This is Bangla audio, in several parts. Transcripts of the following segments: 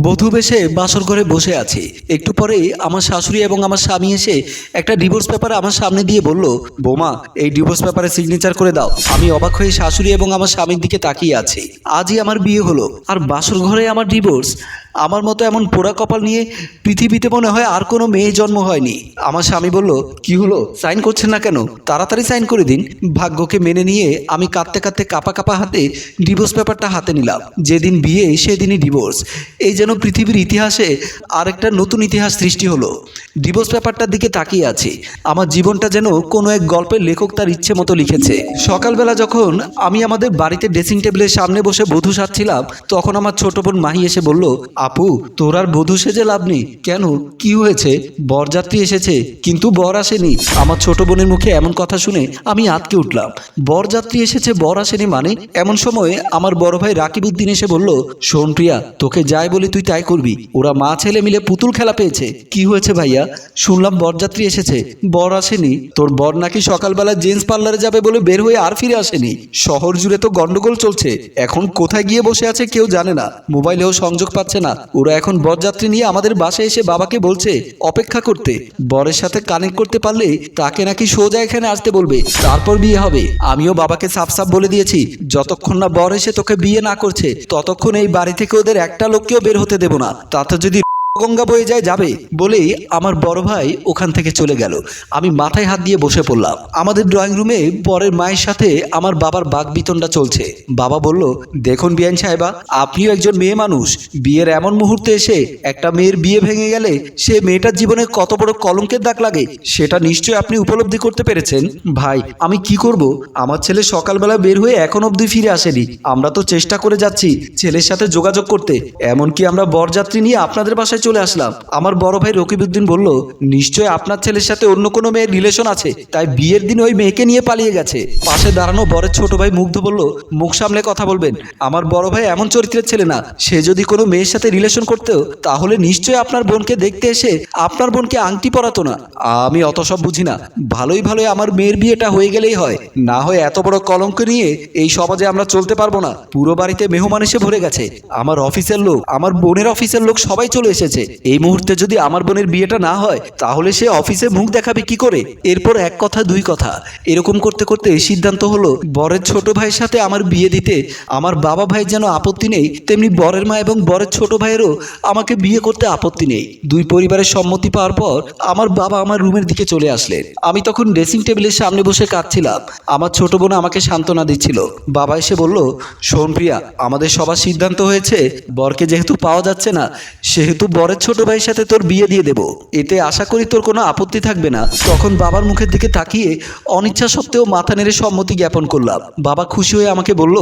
বধূ বেশে বাসর ঘরে বসে আছি। একটু পরেই আমার শাশুড়ি এবং আমার স্বামী এসে একটা ডিভোর্স পেপার আমার সামনে দিয়ে বলল, বোমা, এই ডিভোর্স পেপারে সিগনেচার করে দাও। আমি অবাক হয়ে শাশুড়ি এবং আমার স্বামীর দিকে তাকিয়ে আছি। আজই আমার বিয়ে হলো। আর বাসর ঘরে আমার ডিভোর্স আমার মতো এমন পোড়া কপাল নিয়ে পৃথিবীতে মনে হয় আর কোনো মেয়ে জন্ম হয়নি। আমার স্বামী বলল, কি হলো? সাইন করছেন না কেন? তাড়াতাড়ি সাইন করে দিন। ভাগ্যকে মেনে নিয়ে আমি কাঁদতে কাঁদতে কাপা কাপা হাতে ডিভোর্স পেপারটা হাতে নিলাম। যেদিন বিয়ে, সেদিনই ডিভোর্স। এই যেন পৃথিবীর ইতিহাসে আরেকটা নতুন ইতিহাস সৃষ্টি হলো। ডিভোর্স পেপারটার দিকে তাকিয়ে আছি। আমার জীবনটা যেন কোনো এক গল্পের লেখক তার ইচ্ছে মতো লিখেছে। সকালবেলা যখন আমি আমাদের বাড়িতে ড্রেসিং টেবিলের সামনে বসে বধূ সাজছিলাম তখন আমার ছোট বোন মাহি এসে বলল আপু, তোর আর বধূ সেজে লাভ নেই। কেন? কি হয়েছে? বরযাত্রী এসেছে, কিন্তু বর আসেনি। আমার ছোট বোনের মুখে এমন কথা শুনে আমি আটকে উঠলাম। বরযাত্রী এসেছে, বর আসেনি মানে? এমন সময় আমার বড় ভাই রাকিব উদ্দিন এসে বলল, শোন প্রিয়া, তোকে যাই বলি তুই তাই করবি। ওরা মা ছেলে মিলে পুতুল খেলা পেয়েছে। কি হয়েছে ভাইয়া? শুনলাম বরযাত্রী এসেছে। বর আসেনি। তোর বর নাকি সকালবেলা জেন্টস পার্লারে যাবে বলে বের হয়ে আর ফিরে আসেনি। শহর জুড়ে তো গন্ডগোল চলছে। এখন কোথায় গিয়ে বসে আছে কেউ জানে না। মোবাইলেও সংযোগ পাচ্ছে না। ওরা এখন বরযাত্রী নিয়ে আমাদের বাসায় এসে বাবাকে বলছে, অপেক্ষা করতে। বরের সাথে কানেক্ট করতে পারলে তাকে নাকি সোজা এখানে আসতে বলবে। তারপর বিয়ে হবে। আমিও বাবাকে সাফ সাফ বলে দিয়েছি, যতক্ষণ না বর এসে তোকে বিয়ে না করছে, ততক্ষণ এই বাড়ি থেকে ওদের একটা লোককেও বের হতে দেব না। তাতে যদি গঙ্গা বয়ে যায় যাবে বলেই আমার বড় ভাই ওখান থেকে চলে গেল। আমি মাথায় হাত দিয়ে বসে পড়লাম। আমাদের ড্রয়িং রুমে বরের মায়ের সাথে আমার বাবার বাঘ বিতনটা চলছে। বাবা বলল, দেখুন বিয়ান সাহেবা, আপনিও একজন মেয়ে মানুষ। বিয়ের এমন মুহূর্তে এসে একটা মেয়ের বিয়ে ভেঙে গেলে সে মেয়েটার জীবনে কত বড় কলঙ্কের দাগ লাগে, সেটা নিশ্চয়ই আপনি উপলব্ধি করতে পেরেছেন। ভাই, আমি কি করব? আমার ছেলে সকালবেলা বের হয়ে এখন অবধি ফিরে আসেনি। আমরা তো চেষ্টা করে যাচ্ছি ছেলের সাথে যোগাযোগ করতে। এমনকি আমরা বরযাত্রী নিয়ে আপনাদের বাসায় চলে আসলাম। আমার বড় ভাই রকিবউদ্দিন বলল, নিশ্চয় আপনার ছেলের সাথে অন্য কোনো মেয়ের রিলেশন আছে। তাই বিয়ের দিন ওই মেয়েকে নিয়ে পালিয়ে গেছে। পাশে দাঁড়ানো বরের ছোট ভাই মুগ্ধ বলল, মুখ সামলে কথা বলবেন। আমার বড় ভাই এমন চরিত্রের ছেলে না। সে যদি কোনো মেয়ের সাথে রিলেশন করতেও, তাহলে নিশ্চয় আপনার বোনকে দেখতে এসে আপনার বোনকে আংটি পরাতো না। আমি অত সব বুঝি না। ভালোই ভালোই আমার মেয়ের বিয়েটা হয়ে গেলেই হয়। না হয় এত বড় কলঙ্ক নিয়ে এই সমাজে আমরা চলতে পারব না। পুরো বাড়িতে মেহমান এসে ভরে গেছে। আমার অফিসের লোক, আমার বোনের অফিসের লোক সবাই চলে এসেছে। এই মুহূর্তে যদি আমার বোনের বিয়েটা না হয়, তাহলে সে অফিসে মুখ দেখাবে কি করে? এরপর এক কথা, দুই কথা। এরকম করতে করতে সিদ্ধান্ত হলো, বরের ছোট ভাইয়ের সাথে আমার বিয়ে দিতে আমার বাবা ভাই যেন আপত্তি নেই, তেমনি বরের মা এবং বরের ছোট ভাইয়েরও আমাকে বিয়ে করতে আপত্তি নেই। দুই পরিবারের সম্মতি পাওয়ার পর আমার বাবা আমার রুমের দিকে চলে আসলেন। আমি তখন ড্রেসিং টেবিলের সামনে বসে কাঁদছিলাম। আমার ছোট বোন আমাকে সান্ত্বনা দিচ্ছিল। বাবা এসে বলল, শোন প্রিয়া, আমাদের সবার সিদ্ধান্ত হয়েছে, বরকে যেহেতু পাওয়া যাচ্ছে না, সেহেতু বরের ছোট ভাইয়ের সাথে তোর বিয়ে দিয়ে দেব। এতে আশা করি তোর কোনো আপত্তি থাকবে না। তখন বাবার মুখের দিকে তাকিয়ে অনিচ্ছা সত্ত্বেও মাথা নেড়ে সম্মতি জ্ঞাপন করলাম। বাবা খুশি হয়ে আমাকে বলল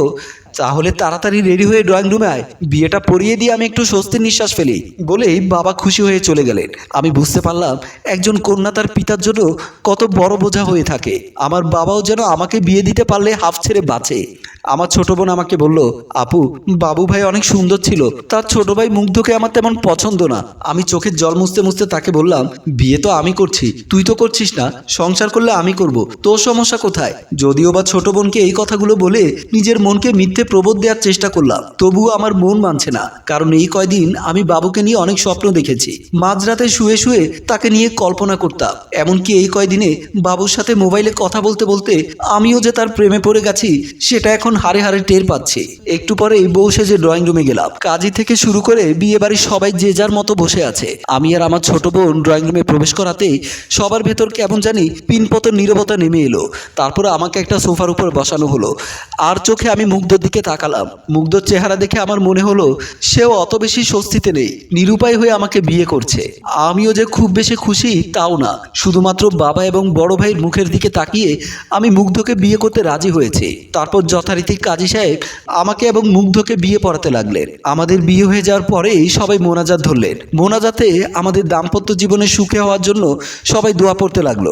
তাহলে তাড়াতাড়ি রেডি হয়ে ড্রয়িং রুমে আয়। বিয়েটা পরিয়ে দিয়ে আমি একটু স্বস্তির নিঃশ্বাস ফেলি। বলেই বাবা খুশি হয়ে চলে গেলেন। আমি বুঝতে পারলাম একজন কন্যা তার পিতার জন্য কত বড় বোঝা হয়ে থাকে। আমার বাবাও যেন আমাকে বিয়ে দিতে পারলে হাফ ছেড়ে বাঁচে। আমার ছোট বোন আমাকে বলল, আপু, বাবু ভাই অনেক সুন্দর ছিল। তার ছোট ভাই মুগ্ধকে আমার তেমন পছন্দ না। আমি চোখের জল মুছতে মুছতে তাকে বললাম, বিয়ে তো আমি করছি, তুই তো করছিস না। সংসার করলে আমি করব। তোর সমস্যা কোথায়? যদিও বা ছোট বোনকে এই কথাগুলো বলে নিজের মনকে মিথ্যে প্রবোধ দেওয়ার চেষ্টা করলাম। তবুও আমার মন মানছে না, কারণ এই কয়দিন আমি বাবুকে নিয়ে অনেক স্বপ্ন দেখেছি। মাঝরাতে শুয়ে শুয়ে তাকে নিয়ে কল্পনা করতাম, এমনকি এই কয়দিনে বাবুর সাথে মোবাইলে কথা বলতে বলতে আমিও যে তার প্রেমে পড়ে গেছি, সেটা এখন হারে হারে টের পাচ্ছি। একটু পরেই বউ সেজে ড্রয়িং রুমে গেলাম। কাজী থেকে শুরু করে বিয়ে বাড়ির সবাই যে যার মতো বসে আছে। আমি আর আমার ছোট বোন ড্রয়িং রুমে প্রবেশ করাতেই সবার ভেতর কেমন জানি পিনপতন নীরবতা নেমে এলো। তারপরে আমাকে একটা সোফার উপর বসানো হলো। আর চোখে আমি মুগ্ধর দিকে তাকালাম। মুগ্ধর চেহারা দেখে আমার মনে হলো, সেও অত বেশি স্বস্তিতে নেই। নিরুপায় হয়ে আমাকে বিয়ে করছে। আমিও যে খুব বেশি খুশি, তাও না। শুধুমাত্র বাবা এবং বড় ভাইয়ের মুখের দিকে তাকিয়ে আমি মুগ্ধকে বিয়ে করতে রাজি হয়েছি। তারপর যথারীতি কাজী সাহেব আমাকে এবং মুগ্ধকে বিয়ে পড়াতে লাগলেন। আমাদের বিয়ে হয়ে যাওয়ার পরেই সবাই মোনাজাত ধরলেন। মোনাজাতে আমাদের দাম্পত্য জীবনে সুখে হওয়ার জন্য সবাই দোয়া পড়তে লাগল।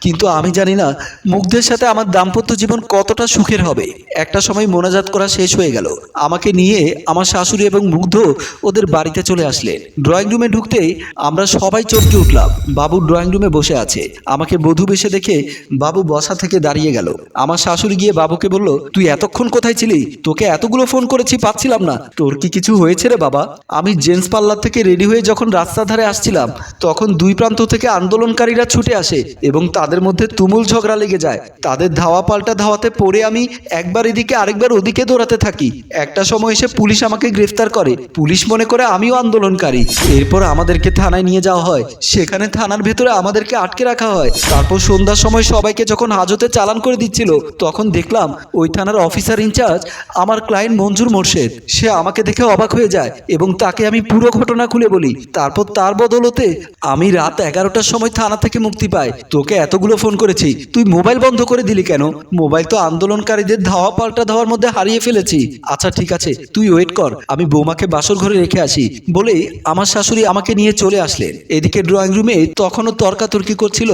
কিন্তু আমি জানি না মুগ্ধের সাথে আমার দাম্পত্য জীবন কতটা সুখের হবে। একটা সময় মোনাজাত করা শেষ হয়ে গেল। আমাকে নিয়ে আমার শাশুড়ি এবং মুগ্ধ ওদের বাড়িতে চলে আসলেন। ড্রয়িং রুমে ঢুকতেই আমরা সবাই চমকে উঠলাম। বাবু ড্রয়িং রুমে বসে আছে। আমাকে বধু বেশে দেখে বাবু বসা থেকে দাঁড়িয়ে গেল। আমার শাশুড়ি গিয়ে বাবুকে বলল, তুই এতক্ষণ কোথায় ছিলি? তোকে এতগুলো ফোন করেছি, পাচ্ছিলাম না। তোর কি কিছু হয়েছে রে বাবা? আমি জেন্টস পার্লার থেকে রেডি হয়ে যখন রাস্তার ধারে আসছিলাম, তখন দুই প্রান্ত থেকে আন্দোলনকারীরা ছুটে আসে এবং তাদের মধ্যে তুমুল ঝগড়া লেগে যায়। তাদের ধাওয়া পাল্টা ধাওয়াতে পড়ে আমি একবার এদিকে আরেকবার ওদিকে দৌড়াতে থাকি। একটা সময় এসে পুলিশ আমাকে গ্রেফতার করে। পুলিশ মনে করে আমিও আন্দোলনকারী। এরপর আমাদেরকে থানায় নিয়ে যাওয়া হয়। সেখানে থানার ভেতরে আমাদেরকে আটকে রাখা হয়। তারপর সন্ধ্যার সময় সবাইকে যখন হাজতে চালান করে দিচ্ছিল, তখন দেখলাম ওই থানার অফিসার ইনচার্জ আমার ক্লায়েন্ট মঞ্জুর মোর্শেদ। সে আমাকে দেখে অবাক হয়ে যায় এবং তাকে আমি পুরো ঘটনা খুলে বলি। তারপর তার বদলতে আমি রাত এগারোটার সময় থানা থেকে মুক্তি পাই। তোকে এতগুলো ফোন করেছি। তুই মোবাইল বন্ধ করে দিলি কেন? মোবাইল তো আন্দোলনকারীদের ধাওয়া পাল্টা ধাওয়ার মধ্যে হারিয়ে ফেলেছি। আচ্ছা ঠিক আছে, তুই ওয়েট কর, আমি বৌমাকে বাসর ঘরে রেখে আসি। বলে আমার শাশুড়ি আমাকে নিয়ে চলে আসলেন। এদিকে ড্রয়িং রুমে তখনও তর্কাতর্কি করছিল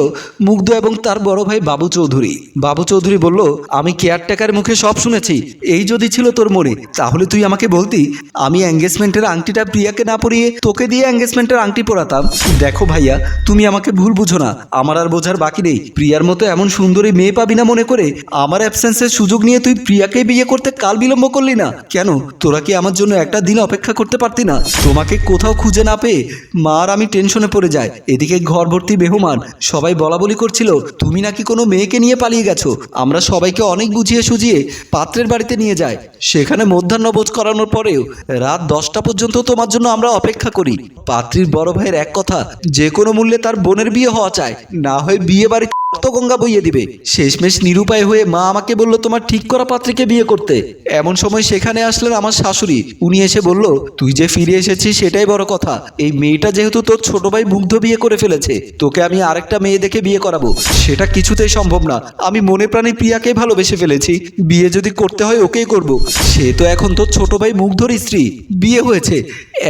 মুগ্ধ এবং তার বড় ভাই বাবু চৌধুরী। বাবু চৌধুরী বলল, আমি কেয়ারটেকার মুখে সব শুনেছি। এই যদি ছিল তোর মনে, তাহলে তুই আমাকে বলতি, আমি এঙ্গেজমেন্টের আংটিটা প্রিয়াকে না পরিয়ে তোকে দিয়ে এঙ্গেজমেন্টের আংটি পরাতাম। দেখো ভাইয়া, তুমি আমাকে ভুল বুঝো না, আমার আর বোঝার বাকি নেই। প্রিয়ার মতো এমন সুন্দরী মেয়ে পাবি না মনে করে, আমার অ্যাবসেন্সের সুযোগ নিয়ে তুই প্রিয়াকে বিয়ে করতে কাল বিলম্ব করলি না? কেন? তোরা কি আমার জন্য একটা দিন অপেক্ষা করতে পারতি না? তোমাকে কোথাও খুঁজে না পেয়ে মা আর আমি টেনশনে পড়ে যাই। এদিকে ঘর ভর্তি বেহুমান, সবাই বলা বলি করছিল, তুমি নাকি কোনো মেয়েকে নিয়ে পালিয়ে গেছো? আমরা সবাইকে অনেক বুঝিয়ে সুঝিয়ে পাত্রের বাড়িতে নিয়ে যাই। সেখানে মধ্যাহ্নভোজ করানোর পরেও রাত দশটা পর্যন্ত তোমার জন্য আমরা অপেক্ষা করি। পাত্রীর বড় ভাইয়ের এক কথা, যে কোনো মূল্যে তার বোনের বিয়ে হওয়া চায় না হয় বিয়ে বাড়ি গঙ্গা বইয়ে দিবে। শেষমেশ নিরুপায় হয়ে মা আমাকে বলল, তোমার ঠিক করা পাত্রীকে বিয়ে করতে। এমন সময় সেখানে আসলেন আমার শাশুড়ি। উনি এসে বলল, তুই যে ফিরে এসেছিস, সেটাই বড় কথা। এই মেয়েটা যেহেতু তোর ছোট ভাই মুগ্ধ বিয়ে করে ফেলেছে, তোকে আমি আরেকটা মেয়ে দেখে বিয়ে করাবো। সেটা কিছুতেই সম্ভব না। আমি মনে প্রাণে প্রিয়াকে ভালোবেসে ফেলেছি। বিয়ে যদি করতে হয়, ওকেই করব। সে তো এখন তোর ছোট ভাই মুগ্ধর স্ত্রী। বিয়ে হয়েছে।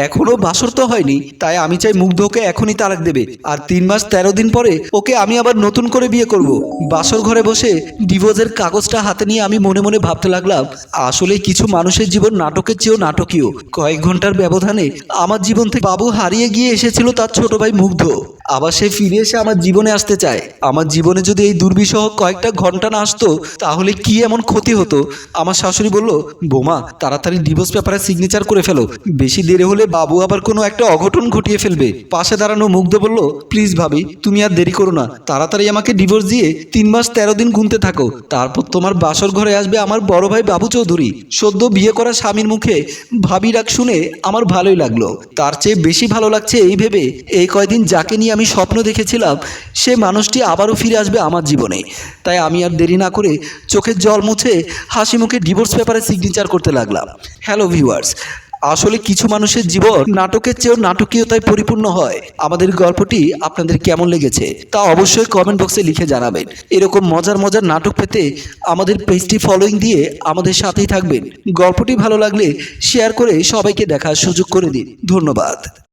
এখনও বাসর তো হয়নি, তাই আমি চাই মুগ্ধকে এখনই তালাক দেবে। আর তিন মাস তেরো দিন পরে ওকে আমি আবার নতুন করে বিয়ে করব। বাসর ঘরে বসে ডিভোর্সের কাগজটা হাতে নিয়ে আমি মনে মনে ভাবতে লাগলাম, আসলে কিছু মানুষের জীবন নাটকের চেয়েও নাটকীয়। কয়েক ঘণ্টার ব্যবধানে আমার জীবন থেকে বাবু হারিয়ে গিয়ে এসেছিল তার ছোট ভাই মুগ্ধ। আবার সে ফিরে এসে আমার জীবনে আসতে চায়। আমার জীবনে যদি এই দুর্বিষহ কয়েকটা ঘণ্টা না আসতো, তাহলে কি এমন ক্ষতি হতো? আমার শাশুড়ি বলল, বোমা, তাড়াতাড়ি ডিভোর্স পেপারে সিগনেচার করে ফেলো। বেশি দেরি হলে বাবু আবার কোনো একটা অঘটন ঘটিয়ে ফেলবে। পাশে দাঁড়ানো মুগ্ধ বলল, প্লিজ ভাবি, তুমি আর দেরি করো না। তাড়াতাড়ি আমাকে ডিভোর্স দিয়ে তিন মাস তেরো দিন গুনতে থাকো। তারপর তোমার বাসর ঘরে আসবে আমার বড় ভাই বাবু চৌধুরী। সদ্য বিয়ে করা স্বামীর মুখে ভাবি ডাক শুনে আমার ভালোই লাগল। তার চেয়ে বেশি ভালো লাগছে এই ভেবে, এই কয়দিন যাকে নিয়ে আমি স্বপ্ন দেখেছিলাম, সে মানুষটি আবারও ফিরে আসবে আমার জীবনে। তাই আমি আর দেরি না করে চোখের জল মুছে হাসি মুখে ডিভোর্স পেপারে সিগনেচার করতে লাগলাম। হ্যালো ভিউয়ার্স আসলে কিছু মানুষের জীবন নাটকের চেয়েও নাটকীয়তায় পরিপূর্ণ হয়। আমাদের গল্পটি আপনাদের কেমন লেগেছে তা অবশ্যই কমেন্ট বক্সে লিখে জানাবেন। এরকম মজার মজার নাটক পেতে আমাদের পেজটি ফলোয়িং দিয়ে আমাদের সাথেই থাকবেন। গল্পটি ভালো লাগলে শেয়ার করে সবাইকে দেখার সুযোগ করে দিন। ধন্যবাদ।